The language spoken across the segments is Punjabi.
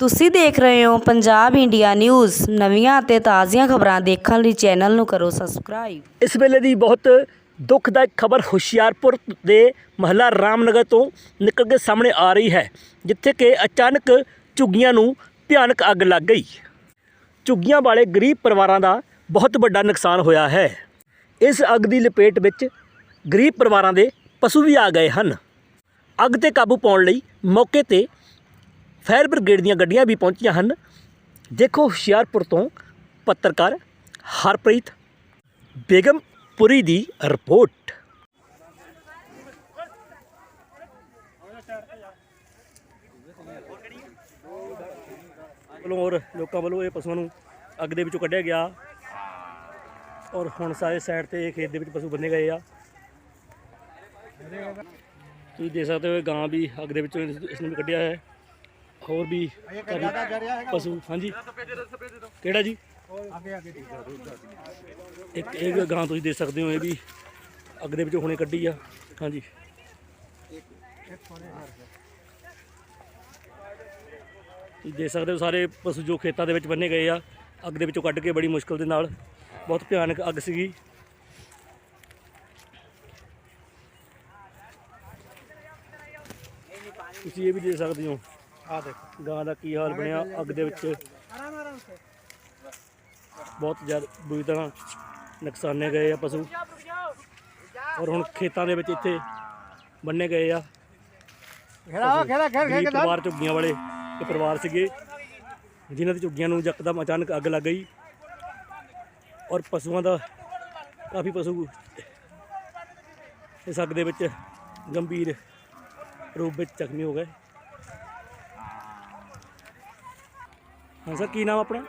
ਤੁਸੀਂ ਦੇਖ ਰਹੇ ਹੋ ਪੰਜਾਬ ਇੰਡੀਆ ਨਿਊਜ਼। ਨਵੀਆਂ ਅਤੇ ਤਾਜ਼ੀਆਂ ਖਬਰਾਂ ਦੇਖਣ ਲਈ ਚੈਨਲ ਨੂੰ ਕਰੋ ਸਬਸਕ੍ਰਾਈਬ। ਇਸ ਵੇਲੇ ਦੀ ਬਹੁਤ ਦੁਖਦਾਇਕ ਖਬਰ ਹੁਸ਼ਿਆਰਪੁਰ ਦੇ ਮਹੱਲਾ ਰਾਮਨਗਰ ਤੋਂ ਨਿਕਲ ਕੇ ਸਾਹਮਣੇ ਆ ਰਹੀ ਹੈ, ਜਿੱਥੇ ਕਿ ਅਚਾਨਕ ਝੁੱਗੀਆਂ ਨੂੰ ਭਿਆਨਕ ਅੱਗ ਲੱਗ ਗਈ। ਝੁੱਗੀਆਂ ਵਾਲੇ ਗਰੀਬ ਪਰਿਵਾਰਾਂ ਦਾ ਬਹੁਤ ਵੱਡਾ ਨੁਕਸਾਨ ਹੋਇਆ ਹੈ। ਇਸ ਅੱਗ ਦੀ ਲਪੇਟ ਵਿੱਚ ਗਰੀਬ ਪਰਿਵਾਰਾਂ ਦੇ ਪਸ਼ੂ ਵੀ ਆ ਗਏ ਹਨ। ਅੱਗ ਤੇ ਕਾਬੂ ਪਾਉਣ ਲਈ ਮੌਕੇ ਤੇ ਫਾਇਰ ਬ੍ਰਿਗੇਡ ਦੀਆਂ ਗੱਡੀਆਂ ਵੀ ਪਹੁੰਚੀਆਂ ਹਨ। ਦੇਖੋ ਹੁਸ਼ਿਆਰਪੁਰ ਤੋਂ ਪੱਤਰਕਾਰ ਹਰਪ੍ਰੀਤ ਬੇਗਮਪੁਰੀ ਦੀ ਰਿਪੋਰਟ। ਵੱਲੋਂ ਔਰ ਲੋਕਾਂ ਵੱਲੋਂ ਇਹ ਪਸ਼ੂਆਂ ਨੂੰ ਅੱਗ ਦੇ ਵਿੱਚੋਂ ਕੱਢਿਆ ਗਿਆ। ਔਰ ਹੁਣ ਸਾਰੇ ਸਾਈਡ ਤੇ ਖੇਤ ਦੇ ਵਿੱਚ ਪਸ਼ੂ ਬੰਨੇ ਗਏ ਆ। ਤੁਸੀਂ ਦੇਖ ਸਕਦੇ ਹੋ ਇਹ ਗਾਂ ਵੀ ਅੱਗ ਦੇ ਵਿੱਚੋਂ ਇਸ ਇਸ ਨੂੰ ਵੀ ਕੱਢਿਆ ਹੈ। ਹੋਰ ਵੀ ਪਸ਼ੂ ਹਾਂਜੀ। ਕਿਹੜਾ ਜੀ? ਇੱਕ ਇਹ ਗਾਂ ਤੁਸੀਂ ਦੇਖ ਸਕਦੇ ਹੋ ਇਹ ਵੀ ਅੱਗ ਦੇ ਵਿੱਚੋਂ ਹੁਣੇ ਕੱਢੀ ਆ। ਹਾਂਜੀ। ਤੁਸੀਂ ਦੇਖ ਸਕਦੇ ਹੋ ਸਾਰੇ ਪਸ਼ੂ ਜੋ ਖੇਤਾਂ ਦੇ ਵਿੱਚ ਬੰਨੇ ਗਏ ਆ ਅੱਗ ਦੇ ਵਿੱਚੋਂ ਕੱਢ ਕੇ ਬੜੀ ਮੁਸ਼ਕਲ ਦੇ ਨਾਲ। ਬਹੁਤ ਭਿਆਨਕ ਅੱਗ ਸੀਗੀ। ਤੁਸੀਂ ਇਹ ਵੀ ਦੇਖ ਸਕਦੇ ਹੋ। ਆ ਦੇਖੋ ਗਾਂ ਦਾ ਕੀ ਹਾਲ ਬਣਿਆ ਅੱਗ ਦੇ ਵਿੱਚ ਬਹੁਤ ਜ਼ਿਆਦਾ ਬੁਰੀ ਤਰ੍ਹਾਂ ਨੁਕਸਾਨੇ ਗਏ ਆ ਪਸ਼ੂ। ਔਰ ਹੁਣ ਖੇਤਾਂ ਦੇ ਵਿੱਚ ਇੱਥੇ ਬੰਨੇ ਗਏ ਆ। ਘੇਰਾ ਘੇਰਾ ਘੇਰ ਗਰੀਬ ਪਰਿਵਾਰ ਝੁੱਗੀਆਂ ਵਾਲੇ ਇਹ ਪਰਿਵਾਰ ਸੀਗੇ ਜਿਨ੍ਹਾਂ ਦੀ ਝੁੱਗੀਆਂ ਨੂੰ ਯਕਦਮ ਅਚਾਨਕ ਅੱਗ ਲੱਗ ਗਈ। ਔਰ ਪਸ਼ੂਆਂ ਦਾ ਕਾਫੀ ਪਸ਼ੂ ਇਸ ਅੱਗ ਦੇ ਵਿੱਚ ਗੰਭੀਰ ਰੂਪ ਵਿੱਚ ਜ਼ਖਮੀ ਹੋ ਗਏ। ਹਾਂ ਸਰ ਕੀ ਨਾਮ ਆਪਣਾ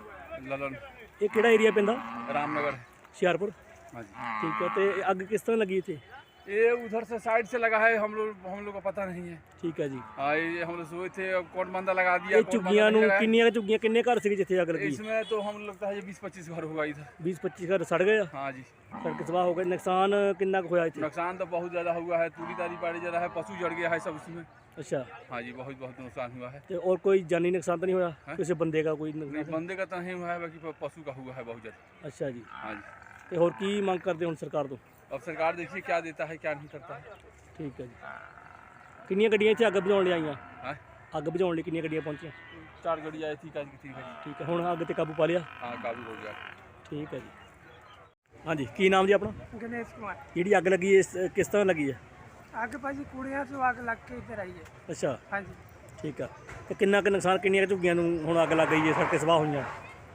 ललन ਇਹ ਕਿਹੜਾ ਏਰੀਆ ਪੈਂਦਾ रामनगर ਹੁਸ਼ਿਆਰਪੁਰ हाँ जी ਠੀਕ ਹੈ ਤੇ ਇਹ ਅੱਗ ਕਿਸ ਤਰ੍ਹਾਂ ਲੱਗੀ ਇੱਥੇ ये उधर से साइड से लगा है हम लोग हम लोग को पता नहीं है ਠੀਕ ਹੈ ਜੀ हाँ ये हम लोग सोए थे अब कौन बंदा लगा दिया ਇਹ कौन ਝੁੱਗੀਆਂ बंदा ਨੂੰ नहीं लगाया। ਕਿੰਨੀਆਂ ਕੁ ਝੁੱਗੀਆਂ ਕਿੰਨੇ ਘਰ ਸੀਗੇ ਜਿੱਥੇ ਅੱਗ ਲੱਗੀ इसमें तो हम लगता है ये बीस पच्चीस घर हुआ इधर 20 25 ਘਰ ਸੜ ਗਏ ਆ हाँ जी ਸੜਕ ਸਵਾਹ ਹੋ ਗਏ ਨੁਕਸਾਨ ਕਿੰਨਾ ਕੁ ਹੋਇਆ ਇੱਥੇ नुकसान तो बहुत ज़्यादा हुआ है तूरी तारी पाड़ी जा रहा है पशु जड़ गया है सब उसमें ਅੱਛਾ हाँ जी बहुत बहुत नुकसान हुआ है ਤੇ और कोई जानी नुकसान तो नहीं होया हैं? किसी बंदे का कोई नहीं नुकसान बंदे का तो नहीं हुआ है बाकी प- पशु का हुआ है बहुत ज़्यादा ਅੱਛਾ ਜੀ हाँ जी ਤੇ ਹੋਰ ਕੀ ਮੰਗ ਕਰਦੇ ਹੁਣ ਸਰਕਾਰ ਤੋਂ अब सरकार देखिए क्या देता है क्या नहीं करता है ਠੀਕ ਹੈ ਜੀ ਕਿੰਨੀਆਂ ਗੱਡੀਆਂ ਇੱਥੇ ਅੱਗ ਬੁਝਾਉਣ ਲਈ ਆਈਆਂ हाँ ਅੱਗ ਬੁਝਾਉਣ ਲਈ ਕਿੰਨੀਆਂ ਗੱਡੀਆਂ ਪਹੁੰਚੀਆਂ चार गड़ी आई थी काज की थी गड़ी ਠੀਕ ਹੈ ਹੁਣ ਅੱਗ ਤੇ ਕਾਬੂ ਪਾ ਲਿਆ हाँ काबू हो गया ਠੀਕ ਹੈ ਜੀ ਹਾਂਜੀ ਕੀ ਨਾਮ ਜੀ ਆਪਣਾ ਗਣੇਸ਼ ਕੁਮਾਰ ਜਿਹੜੀ ਅੱਗ ਲੱਗੀ ਇਸ ਕਿਸ ਤਰ੍ਹਾਂ ਲੱਗੀ ਹੈ ਅੱਗ ਭਾਜੀ ਕੁੜੀਆਂ ਤੋਂ ਅੱਗ ਲੱਗ ਕੇ ਇੱਧਰ ਆਈ ਹੈ। ਅੱਛਾ। ਹਾਂਜੀ। ਠੀਕ ਆ। ਤੇ ਕਿੰਨਾ ਕੁ ਨੁਕਸਾਨ ਕਿੰਨੀਆਂ ਕੁ ਝੁੱਗੀਆਂ ਨੂੰ ਹੁਣ ਅੱਗ ਲੱਗ ਗਈ ਹੈ ਸੜਕੇ ਸਵਾਹ ਹੋਈਆਂ?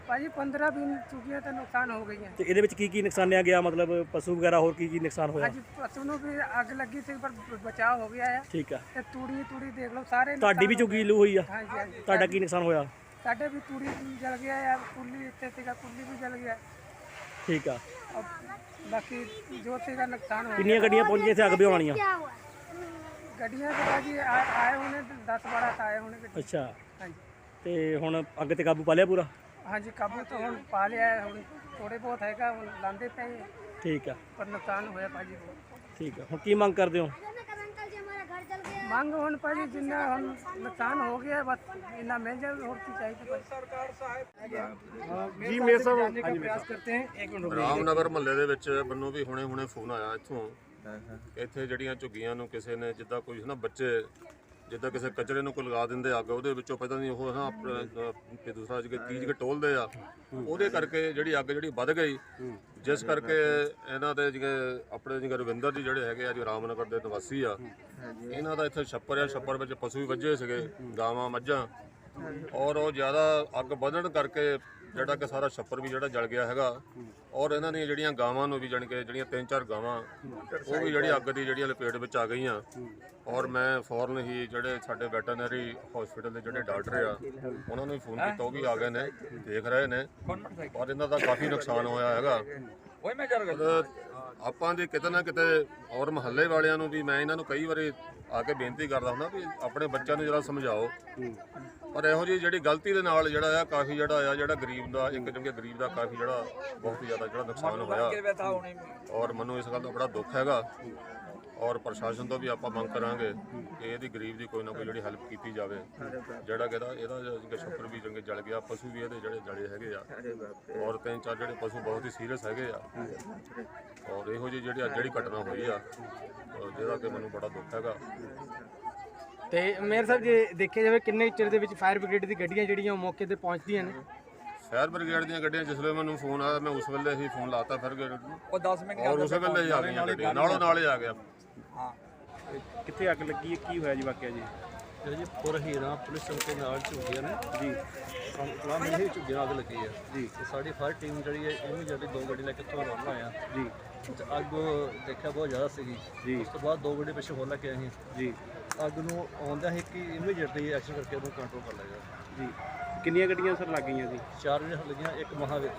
ਭਾਜੀ 15 20 ਚੁੱਕੀਆਂ ਤਾਂ ਨੁਕਸਾਨ ਹੋ ਗਈਆਂ। ਤੇ ਇਹਦੇ ਵਿੱਚ ਕੀ ਕੀ ਨੁਕਸਾਨਿਆ ਗਿਆ? ਮਤਲਬ ਪਸ਼ੂ ਵਗੈਰਾ ਹੋਰ ਕੀ ਕੀ ਨੁਕਸਾਨ ਹੋਇਆ? ਅੱਜ ਪਸ਼ੂ ਨੂੰ ਵੀ ਅੱਗ ਲੱਗੀ ਸੀ ਪਰ ਬਚਾਅ ਹੋ ਗਿਆ ਹੈ ਠੀਕ ਆ। ਤੇ ਤੂੜੀ ਤੂੜੀ ਦੇਖ ਲਓ ਸਾਰੇ ਤੁਹਾਡੀ ਵੀ ਝੁੱਗੀ ਲੂ ਹੋਈ ਆ? ਹਾਂਜੀ ਹਾਂਜੀ। ਤੁਹਾਡਾ ਕੀ ਨੁਕਸਾਨ ਹੋਇਆ? ਸਾਡੇ ਵੀ ਤੂੜੀ ਜਲ ਗਿਆ ਹੈ ਕੁੱਲੀ ਇੱਥੇ ਸੀਗਾ ਕੁੱਲੀ ਵੀ ਜਲ ਗਿਆ। ਠੀਕ ਆ। ਬਾਕੀ ਜੋ ਸੀਗਾ ਨੁਕਸਾਨ ਹੋ ਕਿੰਨੀਆਂ ਗੱਡੀਆਂ ਪਹੁੰਚੀਆਂ ਇੱਥੇ ਅੱਗ ਬੁਝਾਉਣੀਆਂ? ਗਿਆ ਗੱਡੀਆਂ ਤੇ ਆ- ਆਏ ਹੋਣੇ 10 12 ਤਾਂ ਆਏ ਹੋਣੇ ਗੱਡੀ ਅੱਛਾ। ਹਾਂਜੀ। ਤੇ ਹੁਣ ਅੱਗ ਤੇ ਕਾਬੂ ਪਾ ਲਿਆ ਪੂਰਾ? ਹਾਂਜੀ ਕਾਬੂ ਤਾਂ ਹੁਣ ਪਾ ਲਿਆ ਹੈ, ਹੁਣ ਥੋੜੇ ਬਹੁਤ ਹੈਗਾ ਹੁਣ ਲਾਂਦੇ ਪਏ। ਠੀਕ ਆ। ਪਰ ਨੁਕਸਾਨ ਹੋਇਆ ਭਾਜੀ। ਬਹੁਤ ਠੀਕ ਆ। ਹੁਣ ਕੀ ਮੰਗ ਕਰਦੇ ਹੋ? ਮੰਗ ਹੁਣ ਭਾਜੀ ਜਿੰਨਾ ਹੁਣ ਨੁਕਸਾਨ ਹੋ ਗਿਆ ਬਸ ਇੰਨਾ मेजर होती चाहिए सरकार साहब जी मेरे साहब जाने का प्रयास करते हैं एक मिनट ਰਾਮਨਗਰ ਮਹੱਲੇ ਦੇ ਵਿੱਚ ਮੈਨੂੰ ਵੀ ਹੁਣੇ ਹੁਣੇ ਫੋਨ ਆਇਆ ਇੱਥੋਂ। ਇੱਥੇ ਜਿਹੜੀਆਂ ਝੁੱਗੀਆਂ ਨੂੰ ਕਿਸੇ ਨੇ ਜਿੱਦਾਂ ਕੋਈ ਨਾ ਬੱਚੇ ਜਿੱਦਾਂ ਕਿਸੇ ਕਚਰੇ ਨੂੰ ਕੋਈ ਲਗਾ ਦਿੰਦੇ ਅੱਗ ਉਹਦੇ ਵਿੱਚੋਂ ਪਤਾ ਨਹੀਂ ਉਹ ਨਾ ਆਪਣਾ, ਅਹ, ਤੇ ਦੂਸਰਾ ਜਿਹੜਾ ਚੀਜ਼ ਕੇ ਟੋਲਦੇ ਆ ਉਹਦੇ ਕਰਕੇ ਜਿਹੜੀ ਅੱਗ ਜਿਹੜੀ ਵੱਧ ਗਈ। ਜਿਸ ਕਰਕੇ ਇਹਨਾਂ ਦੇ ਜਿਹੜੇ ਆਪਣੇ ਜਿਹੜੇ ਰਵਿੰਦਰ ਜੀ ਜਿਹੜੇ ਹੈਗੇ ਆ ਜੀ ਰਾਮਨਗਰ ਦੇ ਨਿਵਾਸੀ ਆ ਇਹਨਾਂ ਦਾ ਇੱਥੇ ਛੱਪਰ ਆ ਛੱਪਰ ਵਿੱਚ ਪਸ਼ੂ ਵੀ ਵੱਜੇ ਸੀਗੇ ਗਾਵਾਂ ਮੱਝਾਂ ਔਰ ਉਹ ਜ਼ਿਆਦਾ ਅੱਗ ਵਧਣ ਕਰਕੇ ਜਿਹੜਾ ਕਿ ਸਾਰਾ ਛੱਪਰ ਵੀ ਜਿਹੜਾ ਜਲ ਗਿਆ ਹੈਗਾ, ਔਰ ਇਹਨਾਂ ਦੀਆਂ ਜਿਹੜੀਆਂ ਗਾਵਾਂ ਨੂੰ ਵੀ ਜਾਣੀ ਕਿ ਜਿਹੜੀਆਂ ਤਿੰਨ ਚਾਰ ਗਾਵਾਂ, ਉਹ ਵੀ ਜਿਹੜੀ ਅੱਗ ਦੀ ਜਿਹੜੀਆਂ ਲਪੇਟ ਵਿੱਚ ਆ ਗਈਆਂ। ਔਰ ਮੈਂ ਫੌਰਨ ਹੀ ਜਿਹੜੇ ਸਾਡੇ ਵੈਟਰਨਰੀ ਹਸਪੀਟਲ ਦੇ ਜਿਹੜੇ ਡਾਕਟਰ ਆ, ਉਹਨਾਂ ਨੂੰ ਵੀ ਫੋਨ ਕੀਤਾ, ਉਹ ਵੀ ਆ ਗਏ ਨੇ, ਦੇਖ ਰਹੇ ਨੇ। ਔਰ ਇਹਨਾਂ ਦਾ ਕਾਫੀ ਨੁਕਸਾਨ ਹੋਇਆ ਹੈਗਾ। ਪਰ ਆਪਾਂ ਦੇ ਕਿਤੇ ਨਾ ਕਿਤੇ ਔਰ ਮਹੱਲੇ ਵਾਲਿਆਂ ਨੂੰ ਵੀ ਮੈਂ ਇਹਨਾਂ ਨੂੰ ਕਈ ਵਾਰੀ ਆ ਕੇ ਬੇਨਤੀ ਕਰਦਾ ਹੁੰਦਾ ਵੀ ਆਪਣੇ ਬੱਚਿਆਂ ਨੂੰ ਜਰਾ ਸਮਝਾਓ। ਪਰ ਇਹੋ ਜਿਹੀ ਜਿਹੜੀ ਗਲਤੀ ਦੇ ਨਾਲ ਜਿਹੜਾ ਆ ਕਾਫੀ ਜਿਹੜਾ ਆ ਜਿਹੜਾ ਗਰੀਬ ਦਾ ਇੱਕ ਜੰਗੇ ਗਰੀਬ ਦਾ ਕਾਫੀ ਜਿਹੜਾ ਬਹੁਤ ਜ਼ਿਆਦਾ ਜਿਹੜਾ ਨੁਕਸਾਨ ਹੋਇਆ। ਔਰ ਮੈਨੂੰ ਇਸ ਗੱਲ ਦਾ ਬੜਾ ਦੁੱਖ ਹੈਗਾ। ਔਰ ਪ੍ਰਸ਼ਾਸਨ ਤੋਂ ਵੀ ਆਪਾਂ ਮੰਗ ਕਰਾਂਗੇ ਕਿ ਇਹਦੀ ਗਰੀਬ ਦੀ ਕੋਈ ਨਾ ਕੋਈ ਜਿਹੜੀ ਹੈਲਪ ਕੀਤੀ ਜਾਵੇ। ਜਿਹੜਾ ਕਿਹਦਾ ਇਹਦਾ ਜਿਹੜਾ ਛੱਪਰ ਵੀ ਜੰਗੇ ਜਲ ਗਿਆ ਪਸ਼ੂ ਵੀ ਇਹਦੇ ਜਿਹੜੇ ਜਲੇ ਹੈਗੇ ਆ। ਔਰ ਤਿੰਨ ਚਾਰ ਜਿਹੜੇ ਪਸ਼ੂ ਬਹੁਤ ਹੀ ਸੀਰੀਅਸ ਹੈਗੇ ਆ। ਔਰ ਇਹੋ ਜਿਹੀ ਜਿਹੜੀ ਅੱਜ ਜਿਹੜੀ ਘਟਨਾ ਹੋਈ ਆ ਜਿਹੜਾ ਕਿ ਮੈਨੂੰ ਬੜਾ ਦੁੱਖ ਹੈਗਾ। ਤੇ ਮੇਰੇ ਸਾਹਿਬ ਜੇ ਦੇਖਿਆ ਜਾਵੇ ਕਿੰਨੇ ਚਿਰ ਦੇ ਵਿੱਚ ਫਾਇਰ ਬ੍ਰਿਗੇਡ ਦੀ ਗੱਡੀਆਂ ਜਿਹੜੀਆਂ ਉਹ ਮੌਕੇ ਤੇ ਪਹੁੰਚਦੀਆਂ ਨੇ? ਫਾਇਰ ਬ੍ਰਿਗੇਡ ਦੀਆਂ ਗੱਡੀਆਂ ਜਿਸ ਵੇਲੇ ਮੈਨੂੰ ਫੋਨ ਆਇਆ ਮੈਂ ਉਸ ਵੇਲੇ ਹੀ ਫੋਨ ਲਾਤਾ ਫਿਰ ਉਹ 10 ਮਿੰਟ ਉਸ ਵੇਲੇ ਹੀ ਆ ਗਈਆਂ ਨਾਲੋਂ ਨਾਲ ਆ ਗਿਆ ਕਿੱਥੇ ਅੱਗ ਲੱਗੀ ਹੈ? ਕੀ ਹੋਇਆ ਜੀ ਵਾਕਿਆ ਜੀ? ਇਹ ਜੀ ਪੁਰ ਹੀਰਾ ਪੁਲਿਸ ਚੌਂਕੀ ਨਾਲ ਝੁੱਗੀਆਂ ਨੇ। ਜੀ। ਸਾਨੂੰ ਪਲਾਨ ਨਹੀਂ ਝੁੱਗੀਆਂ ਅੱਗ ਲੱਗੀ ਹੈ। ਜੀ। ਤੇ ਸਾਡੀ ਫਾਇਰ ਟੀਮ ਜਿਹੜੀ ਹੈ ਇਹਨੂੰ ਜਿਹੜੀ ਦੋ ਗੱਡੀ ਲੈ ਕੇ ਇੱਥੋਂ ਰਵਾਨਾ ਆਇਆ ਜੀ। ਤੇ ਅੱਗ ਦੇਖਿਆ ਬਹੁਤ ਜ਼ਿਆਦਾ ਸੀਗੀ। ਜੀ। ਉਸ ਤੋਂ ਬਾਅਦ ਦੋ ਗੱਡੀ ਪਿੱਛੇ ਹੋਰ ਲੈ ਕੇ ਆਏ ਜੀ। ਅੱਗ ਨੂੰ ਆਉਂਦਾ ਹੈ ਕਿ ਇਮੀਡੀਏਟਲੀ ਐਕਸ਼ਨ ਕਰਕੇ ਉਹਨੂੰ ਕੰਟਰੋਲ ਕਰ ਲਿਆ ਜੀ। ਕਿੰਨੀਆਂ ਗੱਡੀਆਂ ਸਰ ਲੱਗ ਗਈਆਂ ਜੀ? ਚਾਰ ਜਿਹੜੇ ਲੱਗੀਆਂ ਇੱਕ ਮਹਾ ਵਿੱਚ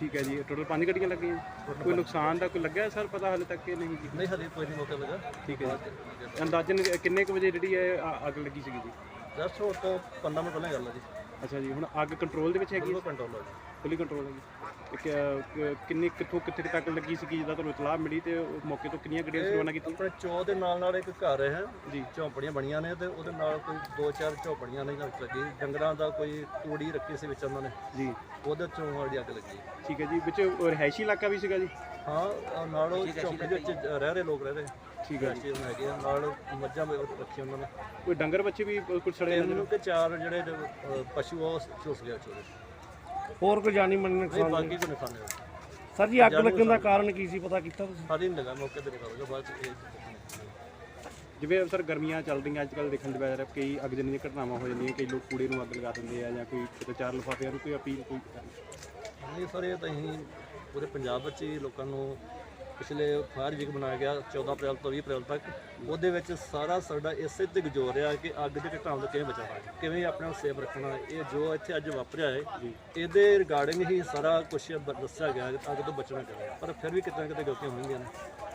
ਠੀਕ ਹੈ ਜੀ ਟੋਟਲ ਪੰਜ ਗੱਡੀਆਂ ਲੱਗੀਆਂ। ਕੋਈ ਨੁਕਸਾਨ ਦਾ ਕੋਈ ਲੱਗਿਆ ਸਰ ਪਤਾ ਹਾਲੇ ਤੱਕ ਕਿ ਨਹੀਂ ਜੀ? ਨਹੀਂ ਹਲੇ ਕੋਈ ਨਹੀਂ ਮੌਕਾ ਲੱਗਾ ਠੀਕ ਹੈ ਜੀ। ਅੰਦਾਜ਼ਨ ਕਿੰਨੇ ਕੁ ਵਜੇ ਜਿਹੜੀ ਹੈ ਆ- ਅੱਗ ਲੱਗੀ ਸੀਗੀ ਜੀ? ਜਸਟ ਉਹ ਤੋਂ 15 ਮਿੰਟ ਪਹਿਲਾਂ ਗੱਲ ਹੈ ਜੀ। ਅੱਛਾ ਜੀ ਹੁਣ ਅੱਗ ਕੰਟਰੋਲ ਦੇ ਵਿੱਚ ਹੈਗੀ ਉਹ ਕੰਟਰੋਲ ਹੈ ਜੀ। ਫੁੱਲੀ ਕੰਟਰੋਲ ਹੈਗੀ। ਤੇ ਕਿ- ਕਿ- ਕਿੰਨੀ ਕਿੱਥੋਂ ਕਿੱਥੇ ਕੁ ਤੱਕ ਲੱਗੀ ਸੀਗੀ ਜਿੱਦਾਂ ਤੁਹਾਨੂੰ ਇਤਲਾਹ ਮਿਲੀ ਤੇ ਉਹ ਮੌਕੇ ਤੋਂ ਕਿੰਨੀਆਂ ਗੱਡੀਆਂ ਰਵਾਨਾ ਕੀਤੀਆਂ? ਆਪਣੇ ਚੌ ਦੇ ਨਾਲ ਨਾਲ ਇੱਕ ਘਰ ਹੈ। ਜੀ। ਝੌਂਪੜੀਆਂ ਬਣੀਆਂ ਨੇ ਤੇ ਉਹਦੇ ਨਾਲ ਕੋਈ ਦੋ ਚਾਰ ਝੌਂਪੜੀਆਂ ਨੇ ਵਿੱਚ ਲੱਗੀ। ਡੰਗਰਾਂ ਦਾ ਕੋਈ ਤੂੜੀ ਰੱਖੀ ਸੀ ਵਿੱਚ ਉਹਨਾਂ ਨੇ। ਜੀ। ਉਹਦੇ ਚੋਂ ਸਾਡੀ ਅੱਗ ਲੱਗੀ। ਠੀਕ ਹੈ ਜੀ ਵਿੱਚ ਰਿਹਾਇਸ਼ੀ ਇਲਾਕਾ ਵੀ ਸੀਗਾ ਜੀ? ਹਾਂ ਨਾਲ ਉਹ ਝੌਂਪੜੀ ਦੇ ਵਿੱਚ ਰਹਿ ਰਹੇ ਲੋਕ ਰਹਿ ਰਹੇ। ਠੀਕ ਹੈ ਜੀ। ਹੈਗੇ ਆ ਨਾਲ ਮੱਝਾਂ ਵੀ ਰੱਖੀਆਂ ਉਹਨਾਂ ਨੇ। ਕੋਈ ਡੰਗਰ ਬੱਚੇ ਵੀ ਕੁਝ ਸੜੇ ਤਿੰਨ ਕਿ ਚਾਰ ਜਿਹੜੇ ਅਹ, ਪਸ਼ੂ ਆ ਉਹ ਗਿਆ ਚੋਰੇ। ਹੋਰ ਕੋਈ ਜਾਨੀ ਮਨ ਨਹੀਂ ਬਾਕੀ ਕੋਈ ਨੁਕਸਾਨ ਨਹੀਂ ਹੋਇਆ। ਸਰ ਜੀ ਅੱਗ ਲੱਗਣ ਦਾ ਕਾਰਨ ਕੀ ਸੀ? ਪਤਾ ਕੀਤਾ ਤੁਸੀਂ? ਸਾਡੀ ਨਹੀਂ ਲਗਾ ਮੌਕੇ ਤੇ ਨਿਕਲ ਗਿਆ ਬਾਅਦ ਚ ਇਹ ਜਿਵੇਂ ਸਰ ਗਰਮੀਆਂ ਚੱਲ ਰਹੀਆਂ ਅੱਜ ਕੱਲ੍ਹ ਦੇਖਣ ਪੈ ਰਿਹਾ ਕਈ ਅੱਗਜਨੀ ਦੀਆਂ ਘਟਨਾਵਾਂ ਹੋ ਜਾਂਦੀਆਂ ਕਈ ਲੋਕ ਕੂੜੇ ਨੂੰ ਅੱਗ ਲਗਾ ਦਿੰਦੇ ਆ ਜਾਂ ਕੋਈ ਕਿਤੇ ਚਾਰ ਲਿਫਾਫਿਆਂ ਨੂੰ ਕੋਈ ਅਪੀਲ ਕੋਈ ਨਹੀਂ ਸਰ ਇਹ ਤਾਂ ਅਸੀਂ ਪੂਰੇ ਪੰਜਾਬ ਵਿੱਚ ਹੀ ਲੋਕਾਂ ਨੂੰ ਪਿਛਲੇ ਫਾਇਰ ਵੀਕ ਬਣਾਇਆ ਗਿਆ 14 ਅਪ੍ਰੈਲ ਤੋਂ 20 ਅਪ੍ਰੈਲ ਤੱਕ ਉਹਦੇ ਵਿੱਚ ਸਾਰਾ ਸਾਡਾ ਇਸੇ ਤੇ ਗੁਜ਼ਰ ਰਿਹਾ ਕਿ ਅੱਗ ਦੇ ਘਟਨਾਵਾਂ ਤੋਂ ਕਿਵੇਂ ਹੈ ਕਿਵੇਂ ਆਪਣੇ ਆਪ ਸੇਫ ਰੱਖਣਾ ਇਹ ਜੋ ਇੱਥੇ ਅੱਜ ਵਾਪਰਿਆ ਹੈ ਇਹਦੇ ਰਿਗਾਰਡਿੰਗ ਹੀ ਸਾਰਾ ਕੁਝ ਦੱਸਿਆ ਗਿਆ ਕਿ ਅੱਗ ਤੋਂ ਬਚਣਾ ਚਾਹੀਦਾ ਪਰ ਫਿਰ ਵੀ ਕਿਤੇ ਨਾ ਕਿਤੇ ਗਲਤੀਆਂ ਹੋਣਗੀਆਂ ਨੇ।